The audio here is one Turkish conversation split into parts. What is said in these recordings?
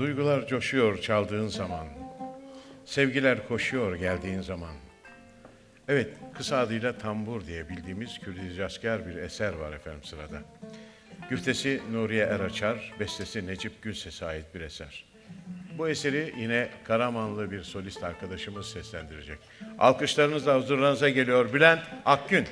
Duygular coşuyor çaldığın zaman. Sevgiler koşuyor geldiğin zaman. Evet, kısa adıyla Tambur diye bildiğimiz Kürdizcaskar bir eser var efendim sırada. Güftesi Nuriye Eraçar, bestesi Necip Gülses'e ait bir eser. Bu eseri yine Karamanlı bir solist arkadaşımız seslendirecek. Alkışlarınızla huzurlarınıza geliyor Bülent Akgün.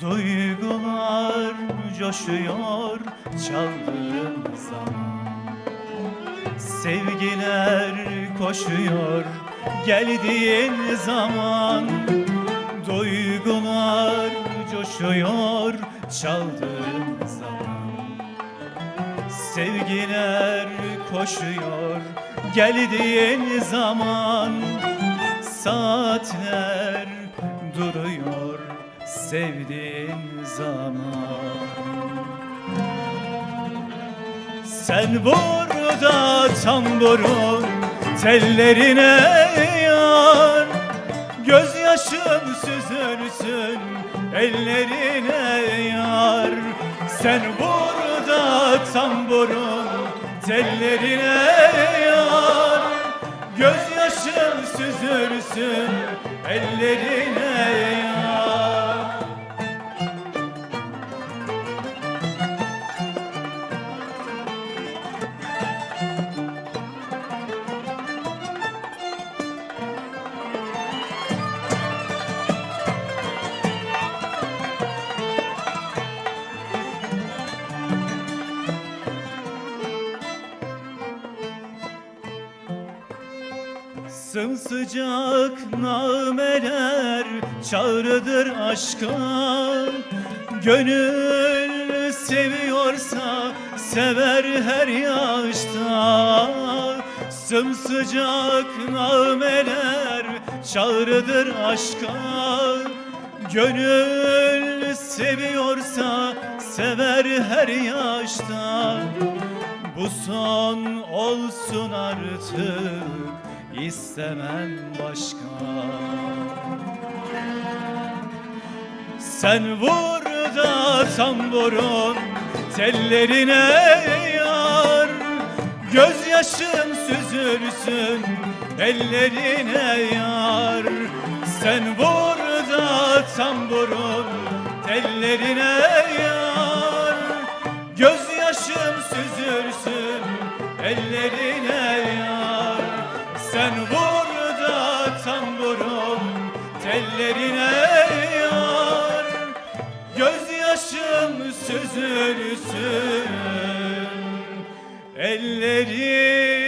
Duygular coşuyor çaldığın zaman. Sevgiler koşuyor geldiğin zaman. Duygular coşuyor çaldığın zaman. Sevgiler koşuyor geldiğin zaman. Saatler duruyor sevdiğin zaman. Sen burada tamburun tellerine yar Gözyaşın süzülsün ellerine yar. Sen burada tamburun tellerine yar. Gözyaşın süzülsün ellerine Sımsıcak nameler çağrıdır aşka. Gönül seviyorsa sever her yaşta. Sımsıcak nameler çağrıdır aşka. Gönül seviyorsa sever her yaşta. Bu son olsun artık istemem başka. Sen burada tamburun tellerine yar. Gözyaşın süzülsün ellerine yar. Sen burada tamburun tellerine yar. Gözyaşım süzülsün ellerine Sen burada tamburun tellerine yar. Gözyaşım süzülsün ellerine